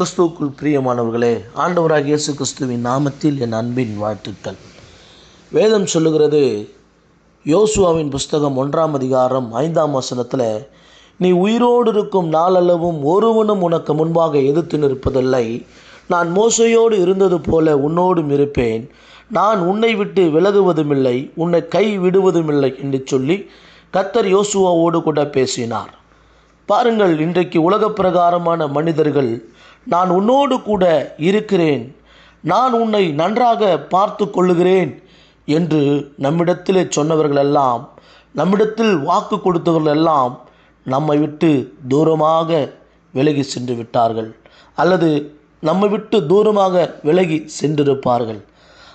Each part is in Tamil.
கிறிஸ்துவுக்குள் பிரியமானவர்களே ஆண்டவராக இயேசு கிறிஸ்துவின் நாமத்தில் என் அன்பின் வாழ்த்துக்கள். வேதம் சொல்லுகிறது யோசுவாவின் புஸ்தகம் ஒன்றாம் அதிகாரம் ஐந்தாம் வசனத்தில் நீ உயிரோடு இருக்கும் நாளளவும் ஒருவனும் உனக்கு முன்பாக எதிர்த்து நிற்பதில்லை. நான் மோசையோடு இருந்தது போல உன்னோடும் இருப்பேன். நான் உன்னை விட்டு விலகுவதுமில்லை உன்னை கை விடுவதுமில்லை என்று சொல்லி கத்தர் யோசுவாவோடு கூட பேசினார். பாருங்கள் இன்றைக்கு உலக பிரகாரமான மனிதர்கள் நான் உன்னோடு கூட இருக்கிறேன். நான் உன்னை நன்றாக பார்த்து கொள்ளுகிறேன் என்று நம்மிடத்திலே சொன்னவர்களெல்லாம் நம்மிடத்தில் வாக்கு கொடுத்தவர்களெல்லாம் நம்மை விட்டு தூரமாக விலகி சென்று விட்டார்கள். அல்லது நம்மை விட்டு தூரமாக விலகி சென்றிருப்பார்கள்.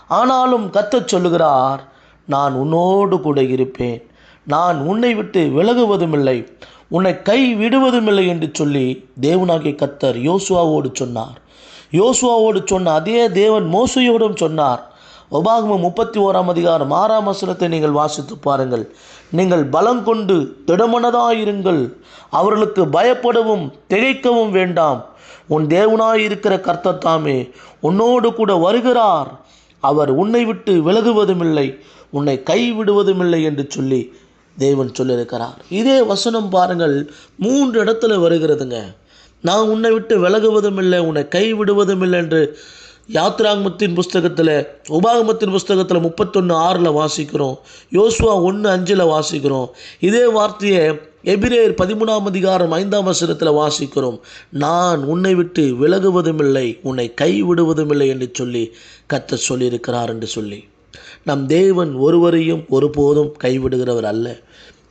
ஆனாலும் கத்தச் சொல்லுகிறார் நான் உன்னோடு கூட இருப்பேன். நான் உன்னை விட்டு விலகுவதுமில்லை. உன்னை கை விடுவதுமில்லை என்று சொல்லி தேவனாகிய கத்தர் யோசுவாவோடு சொன்னார். யோசுவாவோடு சொன்ன அதே தேவன் மோசையோடும் சொன்னார். ஒபாகம முப்பத்தி ஓராம் அதிகாரம் ஆறாம் வசனத்தை நீங்கள் வாசித்து பாருங்கள். நீங்கள் பலம் கொண்டு திடமனதாயிருங்கள். அவர்களுக்கு பயப்படவும் திகைக்கவும் வேண்டாம். உன் தேவனாயிருக்கிற கர்த்தர் தாமே உன்னோடு கூட வருகிறார். அவர் உன்னை விட்டு விலகுவதுமில்லை. உன்னை கைவிடுவதுமில்லை என்று சொல்லி தேவன் சொல்லியிருக்கிறார். இதே வசனம் பாருங்கள் மூன்று இடத்துல வருகிறதுங்க. நான் உன்னை விட்டு விலகுவதும் இல்லை உன்னை கைவிடுவதும் இல்லை என்று யாத்ராங்கமத்தின் புஸ்தகத்தில் உபாகமத்தின் புஸ்தகத்தில் முப்பத்தொன்று ஆறில் வாசிக்கிறோம். யோசுவா ஒன்று அஞ்சில் வாசிக்கிறோம். இதே வார்த்தையை எபிரேயர் பதிமூணாம் அதிகாரம் ஐந்தாம் வசனத்தில் வாசிக்கிறோம். நான் உன்னை விட்டு விலகுவதுமில்லை உன்னை கைவிடுவதுமில்லை என்று சொல்லி கத்த சொல்லியிருக்கிறார் என்று சொல்லி. நம் தேவன் ஒருவரையும் ஒருபோதும் கைவிடுகிறவர் அல்ல.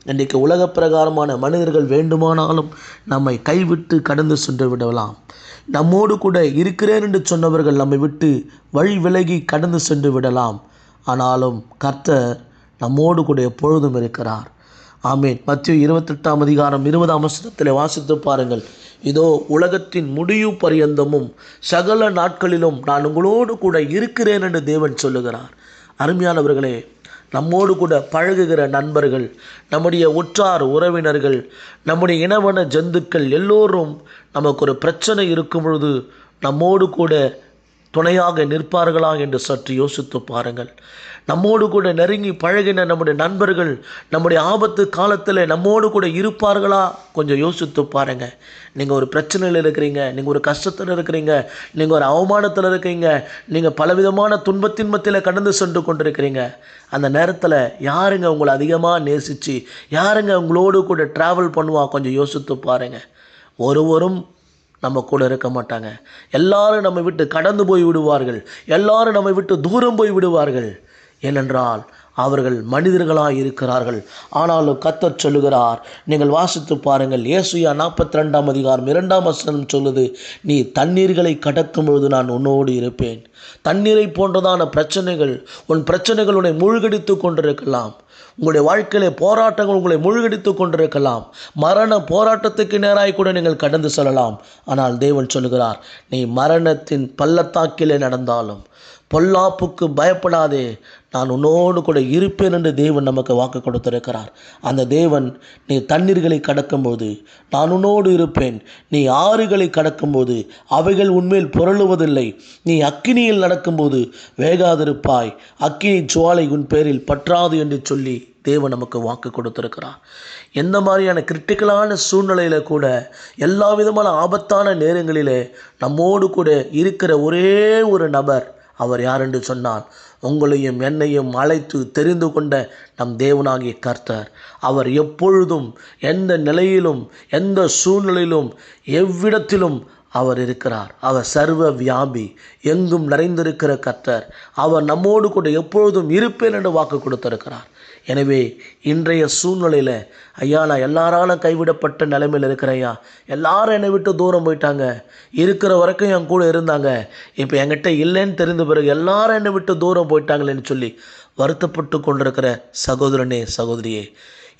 இன்றைக்கு உலக பிரகாரமான மனிதர்கள் வேண்டுமானாலும் நம்மை கைவிட்டு கடந்து சென்று விடலாம். நம்மோடு கூட இருக்கிறேன் என்று சொன்னவர்கள் நம்மை விட்டு வழி விலகி கடந்து சென்று விடலாம். ஆனாலும் கர்த்தர் நம்மோடு கூட எப்பொழுதும் இருக்கிறார். ஆமீன். மத்திய இருபத்தெட்டாம் அதிகாரம் இருபதாம் வசனத்தில் வாசித்து பாருங்கள். இதோ உலகத்தின் முடிவு பரியந்தமும் சகல நாட்களிலும் நான் உங்களோடு கூட இருக்கிறேன் என்று தேவன் சொல்லுகிறார். அருமையானவர்களே நம்மோடு கூட பழகுகிற நண்பர்கள் நம்முடைய உற்றார் உறவினர்கள் நம்முடைய இனவன ஜந்துக்கள் எல்லோரும் நமக்கு ஒரு பிரச்சனை இருக்கும் பொழுது நம்மோடு கூட துணையாக நிற்பார்களா என்று சற்று யோசித்து பாருங்கள். நம்மோடு கூட நெருங்கி பழகின நம்முடைய நண்பர்கள் நம்முடைய ஆபத்து காலத்தில் நம்மோடு கூட இருப்பார்களா? கொஞ்சம் யோசித்து பாருங்கள் நீங்கள் ஒரு பிரச்சனையில் இருக்கிறீங்க நீங்கள் ஒரு கஷ்டத்தில் இருக்கிறீங்க நீங்கள் ஒரு அவமானத்தில் இருக்கிறீங்க நீங்கள் பலவிதமான துன்பத்தின் மத்தியில் கடந்து சென்று கொண்டிருக்கிறீங்க. அந்த நேரத்தில் யாருங்க உங்களை அதிகமாக நேசித்து யாருங்க உங்களோடு கூட ட்ராவல் பண்ணுவா? கொஞ்சம் யோசித்து பாருங்கள் ஒருவரும் நம்ம கூட இருக்க மாட்டாங்க. எல்லாரும் நம்மை விட்டு கடந்து போய் விடுவார்கள். எல்லாரும் நம்மை விட்டு தூரம் போய் விடுவார்கள். ஏனென்றால் அவர்கள் மனிதர்களாக இருக்கிறார்கள். ஆனாலும் கத்தர் சொல்லுகிறார் நீங்கள் வாசித்து பாருங்கள் இயேசுயா நாற்பத்தி ரெண்டாம் அதிகாரம் இரண்டாம் வசனம் சொல்லுது நீ தண்ணீர்களை கடக்கும் பொழுது நான் உன்னோடு இருப்பேன். தண்ணீரை போன்றதான பிரச்சனைகள் உன் பிரச்சனைகள் உன்னை மூழ்கடித்து கொண்டிருக்கலாம். உங்களுடைய வாழ்க்கையிலே போராட்டங்கள் உங்களை மூழ்கடித்து கொண்டிருக்கலாம். மரண போராட்டத்துக்கு நேராய் கூட நீங்கள் கடந்து செல்லலாம். ஆனால் தேவன் சொல்லுகிறார் நீ மரணத்தின் பள்ளத்தாக்கிலே நடந்தாலும் பொல்லாப்புக்கு பயப்படாதே. நான் உன்னோடு கூட இருப்பேன் என்று தேவன் நமக்கு வாக்கு கொடுத்திருக்கிறார். அந்த தேவன் நீ தண்ணீர்களை கடக்கும்போது நான் உன்னோடு இருப்பேன். நீ ஆறுகளை கடக்கும்போது அவைகள் உன்மேல் புரளுவதில்லை. நீ அக்கினியில் நடக்கும்போது வேகாதிருப்பாய். அக்கினி ஜுவாலை உன் பேரில் பற்றாது என்று சொல்லி தேவன் நமக்கு வாக்கு கொடுத்திருக்கிறார். எந்த மாதிரியான கிரிட்டிக்கலான சூழ்நிலையில் கூட எல்லா விதமான ஆபத்தான நேரங்களிலே நம்மோடு கூட இருக்கிற ஒரே ஒரு நபர் அவர் யார் என்று சொன்னால் உங்களையும் என்னையும் அழைத்து தெரிந்து கொண்ட நம் தேவனாகிய கர்த்தர். அவர் எப்பொழுதும் எந்த நிலையிலும் எந்த சூழ்நிலையிலும் எவ்விடத்திலும் அவர் இருக்கிறார். அவர் சர்வ வியாபி எங்கும் நிறைந்திருக்கிற கர்த்தர். அவர் நம்மோடு கூட எப்பொழுதும் இருப்பேன் என்று வாக்கு கொடுத்திருக்கிறார். எனவே இன்றைய சூழ்நிலையில் ஐயா நான் எல்லாராலும் கைவிடப்பட்ட நிலைமையில் இருக்கிறேயா எல்லாரும் என்னை விட்டு தூரம் போயிட்டாங்க. இருக்கிற வரைக்கும் என் கூட இருந்தாங்க. இப்போ என்கிட்ட இல்லைன்னு தெரிந்த பிறகு எல்லாரும் என்னை விட்டு தூரம் போயிட்டாங்களேன்னு சொல்லி வருத்தப்பட்டு கொண்டிருக்கிற சகோதரனே சகோதரியே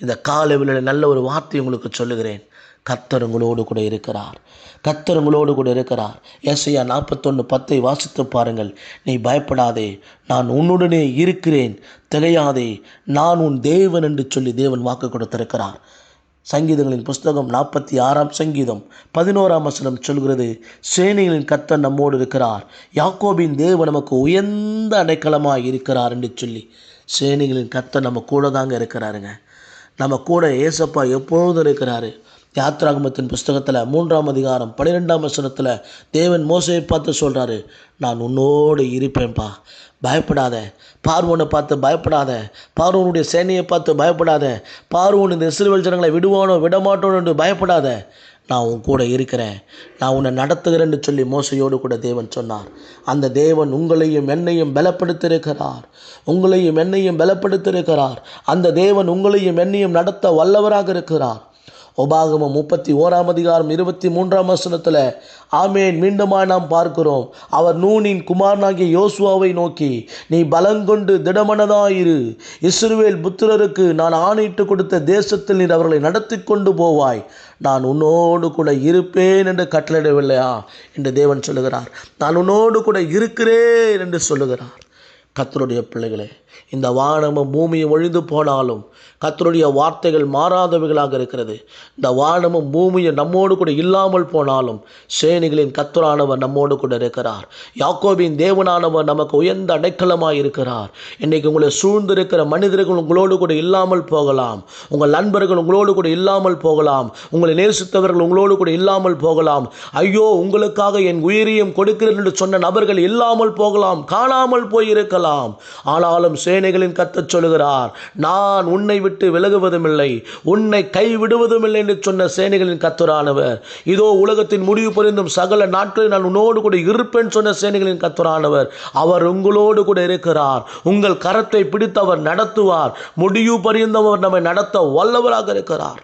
இந்த காலவில் நல்ல ஒரு வார்த்தை உங்களுக்கு சொல்லுகிறேன். கத்தருங்களோடு உங்களோடு கூட இருக்கிறார். கத்தருங்களோடு உங்களோடு கூட இருக்கிறார். ஏசையா நாற்பத்தொன்று பத்தை வாசித்து பாருங்கள். நீ பயப்படாதே நான் உன்னுடனே இருக்கிறேன். திகையாதே நான் உன் தேவன் என்று சொல்லி தேவன் வாக்கு கொடுத்திருக்கிறார். சங்கீதங்களின் புஸ்தகம் நாற்பத்தி ஆறாம் சங்கீதம் பதினோராம் வசனம் சொல்கிறது சேனைகளின் கத்தன் நம்மோடு இருக்கிறார். யாக்கோபின் தேவன் நமக்கு உயர்ந்த அடைக்கலமாக இருக்கிறார் என்று சொல்லி. சேனைகளின் கர்த்தர் நம்ம கூட தாங்க இருக்கிறாருங்க. நம்ம கூட ஏசப்பா எப்பொழுதும் இருக்கிறாரு. யாத்ராகமத்தின் புஸ்தகத்தில் மூன்றாம் அதிகாரம் பன்னிரெண்டாம் வசனத்தில் தேவன் மோசையை பார்த்து சொல்கிறாரு நான் உன்னோடு இருப்பேன்ப்பா. பயப்படாத. பார்வனை பார்த்து பயப்படாத. பார்வனுடைய சேனையை பார்த்து பயப்படாத. பார்வன் இந்த இஸ்ரவேல் ஜனங்களை விடுவானோ விடமாட்டோனோ என்று பயப்படாத. நான் உன் கூட இருக்கிறேன். நான் உன்னை நடத்துகிறேன்னு சொல்லி மோசையோடு கூட தேவன் சொன்னார். அந்த தேவன் உங்களையும் என்னையும் பலப்படுத்தியிருக்கிறார். உங்களையும் என்னையும் பலப்படுத்தியிருக்கிறார். அந்த தேவன் உங்களையும் என்னையும் நடத்த வல்லவராக இருக்கிறார். உபாகமம் முப்பத்தி ஓராம் அதிகாரம் இருபத்தி மூன்றாம் வசனத்தில் ஆமேன் மீண்டுமாய் நாம் பார்க்கிறோம். அவர் நூனின் குமாரனாகிய யோசுவாவை நோக்கி நீ பலங்கொண்டு திடமனதாயிரு. இஸ்ரேல் புத்திரருக்கு நான் ஆணையிட்டு கொடுத்த தேசத்தில் நீர் அவர்களை நடத்தி கொண்டு போவாய். நான் உன்னோடு கூட இருப்பேன் என்று கட்டளையிடவில்லையா? என்று தேவன் சொல்லுகிறார். நான் உன்னோடு கூட இருக்கிறேன் என்று சொல்லுகிறார். கத்தருடைய பிள்ளைகளே இந்த வானமும் பூமியும் ஒழிந்து போனாலும் கத்தருடைய வார்த்தைகள் மாறாதவைகளாக இருக்கிறது. இந்த வானமும் பூமியும் நம்மோடு கூட இல்லாமல் போனாலும் சேனிகளின் கத்தரானவர் நம்மோடு கூட இருக்கிறார். யாக்கோபின் தேவனானவர் நமக்கு உயர்ந்த அடைக்கலமாக இருக்கிறார். இன்றைக்கு உங்களை சூழ்ந்திருக்கிற மனிதர்கள் உங்களோடு கூட இல்லாமல் போகலாம். உங்கள் நண்பர்கள் உங்களோடு கூட இல்லாமல் போகலாம். உங்களை நேசித்தவர்கள் உங்களோடு கூட இல்லாமல் போகலாம். ஐயோ உங்களுக்காக என் உயிரையும் கொடுக்கிறேன் என்று சொன்ன நபர்கள் இல்லாமல் போகலாம் காணாமல் போயிருக்கலாம். ஆனாலும் சேனைகளின் கத்தச் சொல்லுகிறார் நான் உன்னை விட்டு விலகுவதும் இல்லை உன்னை கைவிடுவதும் இல்லை என்று சொன்ன சேனைகளின் கத்தரானவர் இதோ உலகத்தின் முடிவு பொருந்தும் சகல நாட்களில் நான் உன்னோடு கூட இருப்பேன் சொன்ன சேனைகளின் கத்தரானவர் அவர் உங்களோடு கூட இருக்கிறார். உங்கள் கரத்தை பிடித்தவர் நடத்துவார். முடிவு பரிந்தும் அவர் நம்மை நடத்த வல்லவராக இருக்கிறார்.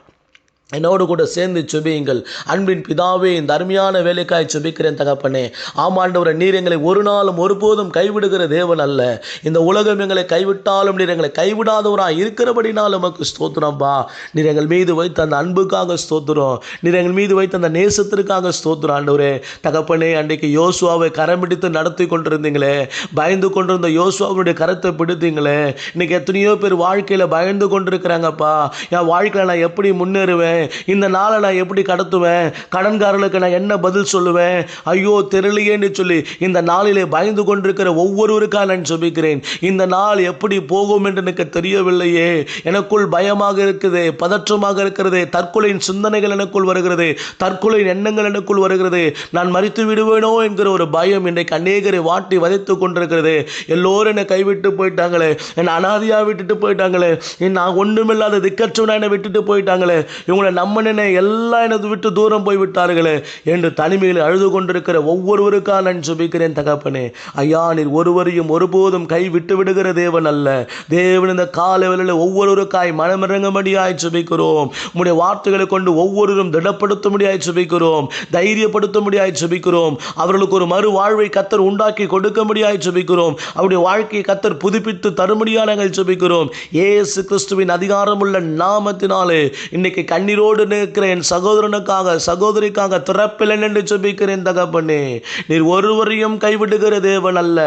என்னோடு கூட சேர்ந்து சுபியுங்கள். அன்பின் பிதாவே இந்த அருமையான வேலைக்காய் சுபிக்கிறேன் தகப்பனே. ஆமாண்டவரை நீர் எங்களை ஒரு நாளும் ஒருபோதும் கைவிடுகிற தேவன் அல்ல. இந்த உலகம் எங்களை கைவிட்டாலும் நீர் எங்களை கைவிடாதவராக இருக்கிறபடினாலும் உமக்கு ஸ்தோத்திரம்பா நீர் எங்கள் மீது வைத்த அந்த அன்புக்காக ஸ்தோத்திரம். நீர் எங்கள் மீது வைத்த அந்த நேசத்திற்காக ஸ்தோத்திரம் ஆண்டவரே. தகப்பனே அன்றைக்கு யோசுவாவை கரம் பிடித்து நடத்தி கொண்டிருந்தீங்களே. பயந்து கொண்டிருந்த யோசுவாவுடைய கரத்தை பிடித்தீங்களே. இன்னைக்கு எத்தனையோ பேர் வாழ்க்கையில் பயந்து கொண்டிருக்கிறாங்கப்பா. என் வாழ்க்கையில் நான் எப்படி முன்னேறுவேன்? இந்த நாளை நான் எப்படி கடத்துவேன்? கடன்காரர்களுக்கு நான் என்ன பதில் சொல்லுவேன்? ஐயோ தெரியலையேன்னு சொல்லி இந்த நாளிலே பயந்து கொண்டிருக்கிற ஒவ்வொருவருக்காக நான் சொல்லிக்கிறேன் இந்த நாள் எப்படி போகும் என்று எனக்கு தெரியவில்லையே. எனக்குள் பயமாக இருக்குது பதற்றமாக இருக்கிறது தற்கொலையின் சிந்தனைகள் எனக்குள் வருகிறது தற்கொலையின் எண்ணங்கள் எனக்குள் வருகிறது. நான் மறித்து விடுவேனோ என்கிற ஒரு பயம் இன்றைக்கு அநேகரை வாட்டி வதைத்து கொண்டிருக்கிறது. எல்லோரும் என்னை கைவிட்டு போயிட்டாங்களே. என்னை அனாதியாக விட்டுட்டு போயிட்டாங்களே. நான் ஒன்றுமில்லாத திக்கற்றவனாக என்னை விட்டுட்டு போயிட்டாங்களே. இவங்களை நம்மனே எல்லாம் எனது விட்டு தூரம் போய் விட்டார்களே என்று தனிமையில் அழுது கொண்டிருக்கிற ஒவ்வொருவருக்காக நான் சுபிக்கிறேன் தகப்பனே. ஐயா நீர் ஒருவரையும் ஒருபோதும் கை விட்டு விடுகிற தேவன் அல்ல. தேவன் இந்த காலவெளியில் ஒவ்வொருவருக்காய் மனமிறங்கும்படியாய் சுபிக்கிறோம் உடைய வார்த்தைகளை கொண்டு ஒவ்வொருவரும் திடப்படுத்தும்படியாய் சுபிக்கிறோம் தைரியப்படுத்தும்படியாய் சுபிக்கிறோம் அவர்களுக்கு ஒரு மறு வாழ்வை கத்தர் உண்டாக்கி கொடுக்கும்படியாய் சுபிக்கிறோம் அவருடைய வாழ்க்கையை கத்தர் புதுப்பித்து தரும்படியாக நாங்கள் சுபிக்கிறோம் ஏசு கிறிஸ்துவின் அதிகாரமுள்ள நாமத்தினாலே இன்னைக்கு கண்ணீர் உயிரோடு நிற்கிறேன். சகோதரனுக்காக சகோதரிக்காக திறப்பில் என்று சுபிக்கிறேன் தகப்பனே. நீர் ஒருவரையும் கைவிடுகிற தேவன் அல்ல.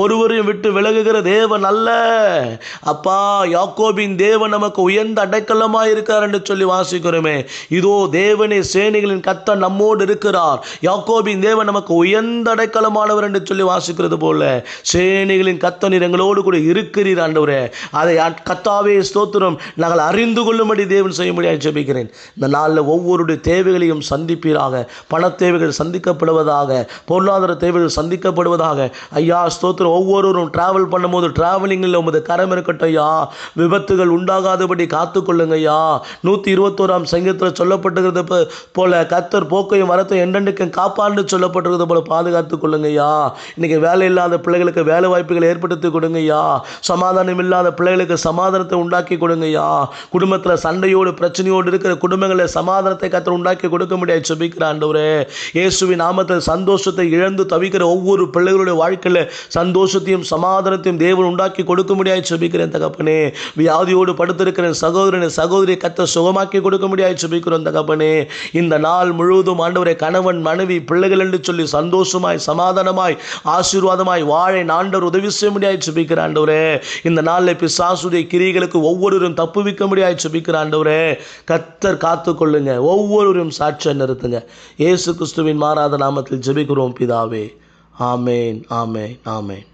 ஒருவரையும் விட்டு விலகுகிற தேவன் அல்ல. அப்பா யாக்கோபின் தேவன் நமக்கு உயர்ந்த அடைக்கலமாக இருக்கார் என்று சொல்லி வாசிக்கிறோமே. இதோ தேவனே சேனைகளின் கத்த நம்மோடு இருக்கிறார். யாக்கோபின் தேவன் நமக்கு உயர்ந்த அடைக்கலமானவர் என்று சொல்லி வாசிக்கிறது போல சேனைகளின் கத்த நீர் எங்களோடு கூட இருக்கிறீர் ஆண்டவரே. அதை கத்தாவே ஸ்தோத்திரம். நாங்கள் அறிந்து கொள்ளும்படி தேவன் செய்யும்படியாக ஜெபிக்கிறேன். இந்த நாளில் ஒவ்வொருடைய தேவைகளையும் சந்திப்பீராக. பண தேவைகள் சந்திக்கப்படுவதாக பொருளாதார தேவைகள் சந்திக்கப்படுவதாக. ஐயா ஸ்தோத்திரம். ஒவ்வொருவரும் டிராவல் பண்ணும்போது டிராவலிங்கில் உமது கரம் இருக்கட்டும் ஐயா. விபத்துகள் உண்டாகாதபடி காத்துக்கொள்ளுங்க ஐயா. நூற்றி இருபத்தோராம் சங்கத்தில் சொல்லப்பட்டுகிறது போல கத்தர் போக்கையும் வரத்தையும் எண்டெண்டுக்கும் காப்பாண்டு சொல்லப்பட்டிருக்கிறது போல பாதுகாத்துக் கொள்ளுங்க ஐயா. இன்னைக்கு வேலை இல்லாத பிள்ளைகளுக்கு வேலை வாய்ப்புகளை ஏற்படுத்தி கொடுங்க ஐயா. சமாதானம் இல்லாத பிள்ளைகளுக்கு சமாதானத்தை உண்டாக்கி கொடுங்க ஐயா. குடும்பத்தில் சண்டையோடு பிரச்சனையோடு இருக்கிற குடும்பங்களில் சமாதானத்தை கத்தர் உண்டாக்கி கொடுக்க முடியாது சுபிக்கிற ஆண்டவரே இயேசுவின் நாமத்தில் சந்தோஷத்தை இழந்து தவிக்கிற ஒவ்வொரு பிள்ளைகளுடைய வாழ்க்கையில் சந்தோஷத்தையும் சமாதானத்தையும் தேவன் உண்டாக்கி கொடுக்க முடியாது சுபிக்கிறேன் தகப்பனே. வியாதியோடு படுத்திருக்கிற சகோதரனை சகோதரியை கத்த சுகமாக்கி கொடுக்க முடியாது சுபிக்கிறோம் தகப்பனே. இந்த நாள் முழுவதும் ஆண்டவரை கணவன் மனைவி பிள்ளைகள் என்று சொல்லி சந்தோஷமாய் சமாதானமாய் ஆசீர்வாதமாய் வாழை நாண்டவர் உதவி செய்ய முடியாது சுபிக்கிற ஆண்டவரே. இந்த நாளில் பிசாசுடைய கிரிகளுக்கு ஒவ்வொருவரும் தப்புவிக்க முடியாது சுபிக்கிற ஆண்டவரே. கத் கர்த்தர் காத்துக்கொள்ளுங்க. ஒவ்வொருவரையும் சாட்சியை நிறுத்துங்க. இயேசு கிறிஸ்துவின் மாறாத நாமத்தில் ஜெபிக்கிறோம் பிதாவே. ஆமேன் ஆமேன் ஆமேன்.